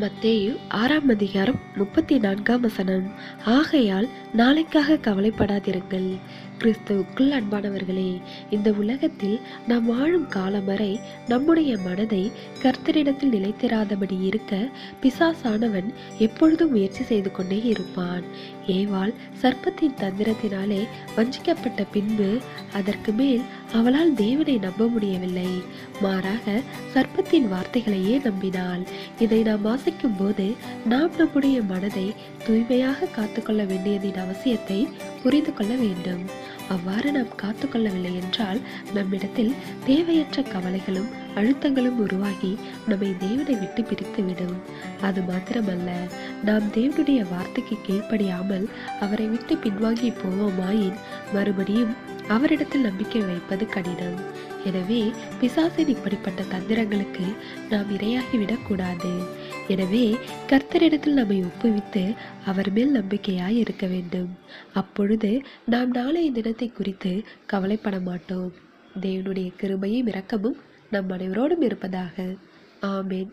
மத்தேயு ஆறாம் அதிகாரம் முப்பத்தி நான்காம் வசனம். ஆகையால் நாளைக்காக கவலைப்படாதிருங்கள். கிறிஸ்துவுக்குள் அன்பானவர்களே இந்த உலகத்தில் நாம் வாழும் காலம் வரை நம்முடைய மனதை கர்த்தரிடத்தில் நிலைத்திராதபடி இருக்க பிசாசானவன் எப்பொழுதும் முயற்சி செய்து கொண்டே இருப்பான். ஏவாள் சர்ப்பத்தின் தந்திரத்தினாலே வஞ்சிக்கப்பட்ட பின்பு அதற்கு மேல் அவளால் தேவனை நம்ப முடியவில்லை. மாறாக சர்ப்பத்தின் வார்த்தைகளையே நம்பினாள். இதை நாம் வாசிக்கும் போது நாம் நம்முடைய மனதை தூய்மையாக காத்துக்கொள்ள வேண்டியதின் அவசியத்தை புரிந்து கொள்ள வேண்டும். அவ்வாறு நாம் காத்துக்கொள்ளவில்லை என்றால் நம்மிடத்தில் தேவையற்ற கவலைகளும் அழுத்தங்களும் உருவாகி நம்மை தேவனை விட்டு பிரித்துவிடும். அது மாத்திரமல்ல நாம் தேவனுடைய வார்த்தைக்கு கீழ்ப்படியாமல் அவரை விட்டு பின்வாங்கி போவோமாயின் மறுபடியும் அவரிடத்தில் நம்பிக்கை வைப்பது கடினம். எனவே பிசாசின் இப்படிப்பட்ட தந்திரங்களுக்கு நாம் இரையாகிவிடக் கூடாது எனவே கர்த்தரிடத்தில் நம்மை ஒப்புவித்து அவர் மேல் நம்பிக்கையாய் இருக்க வேண்டும். அப்பொழுது நாம் நாளைய தினத்தை குறித்து கவலைப்பட மாட்டோம். தேவனுடைய கிருபையும் இரக்கமும் நம் அனைவரோடும் இருப்பதாக. ஆமேன்.